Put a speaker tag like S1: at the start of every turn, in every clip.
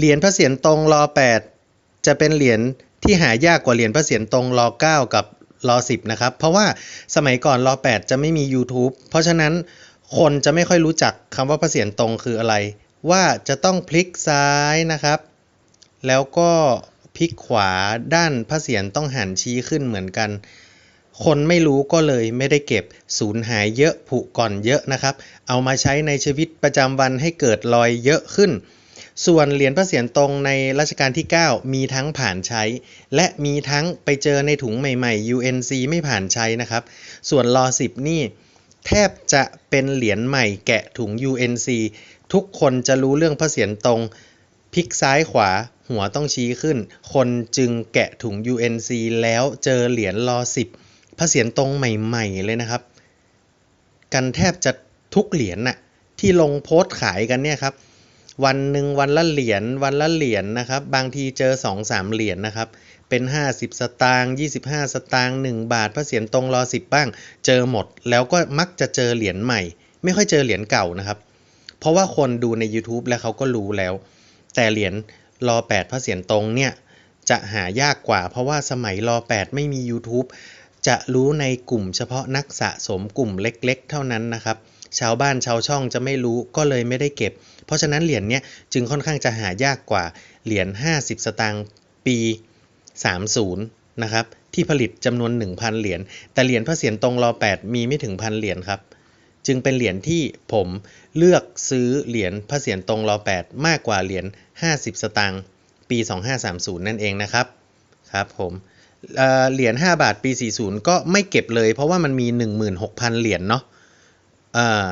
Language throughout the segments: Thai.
S1: เหรียญพระเศียรตรงรอ8จะเป็นเหรียญที่หายากกว่าเหรียญพระเศียรตรงรอ9กับรอ10นะครับ เพราะว่าสมัยก่อนรอ8จะไม่มี YouTube เพราะฉะนั้นคนจะไม่ค่อยรู้จักคำว่าพระเศียรตรงคืออะไร ว่าจะต้องพลิกซ้ายนะครับ แล้วก็พลิกขวาด้านพระเศียรต้องหันชี้ขึ้นเหมือนกัน คนไม่รู้ก็เลยไม่ได้เก็บสูญหายเยอะผุก่อนเยอะนะครับ เอามาใช้ในชีวิตประจำวันให้เกิดรอยเยอะขึ้น ส่วนเหรียญพระเศียรตรงในรัชกาลที่ 9 มีทั้งผ่านใช้ และมีทั้งไปเจอในถุงใหม่ๆ UNC ไม่ผ่านใช้นะครับ ส่วนรอ10 นี่ แทบจะเป็นเหรียญใหม่แกะถุง UNC ทุกคนจะรู้เรื่องพระเศียรตรงพลิกซ้ายขวาหัวต้องชี้ขึ้น คนจึงแกะถุง UNC แล้วเจอเหรียญรอ10พระเศียรตรงใหม่ๆเลยนะครับ กันแทบจะทุกเหรียญน่ะที่ลงโพสต์ขายกันเนี่ยครับ วันหนึ่งวันละเหรียญวันละเหรียญนะครับ บางทีเจอ 2-3 เหรียญนะครับ เป็น 50 สตางค์25 สตางค์1บาทพระเศียรตรงรอ 10 บ้าง เจอหมด แล้วก็มักจะเจอเหรียญใหม่ ไม่ค่อยเจอเหรียญเก่านะครับ เพราะว่าคนดูใน YouTube แล้วเขาก็รู้แล้ว แต่เหรียญรอ 8 พระเศียรตรงเนี่ยจะหายากกว่า เพราะว่าสมัยรอ 8 ไม่มี YouTube จะรู้ในกลุ่มเฉพาะนักสะสมกลุ่มเล็ก ๆ เท่านั้นนะครับ ชาวบ้านชาวช่องจะไม่รู้ก็เลยไม่ได้เก็บ เพราะฉะนั้นเหรียญเนี้ยจึงค่อนข้างจะหายากกว่าเหรียญ 50 สตางค์ปี 30 นะครับ ที่ผลิตจำนวน 1,000 เหรียญแต่เหรียญพระเศียรตรงรอ 8 มีไม่ถึงพันเหรียญครับจึงเป็นเหรียญที่ผมเลือกซื้อเหรียญพระเศียรตรงรอ 8 มากกว่าเหรียญ 50 สตางค์ปี 2530 นั่นเองนะครับครับผมเอ่อเหรียญ 5 บาทปี 40 ก็ไม่เก็บเลย เพราะว่ามันมี 16,000 เหรียญเนาะ อ่า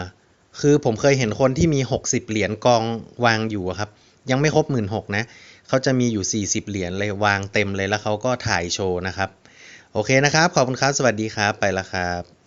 S1: คือผมเคยเห็นคนที่มี 60 เหรียญกองวางอยู่ครับ ยังไม่ครบ16,000นะเขาจะมีอยู่ 40 เหรียญเลยวางเต็มเลยแล้วเขาก็ถ่ายโชว์นะครับ โอเคนะครับ ขอบคุณครับ สวัสดีครับ ไปละครับ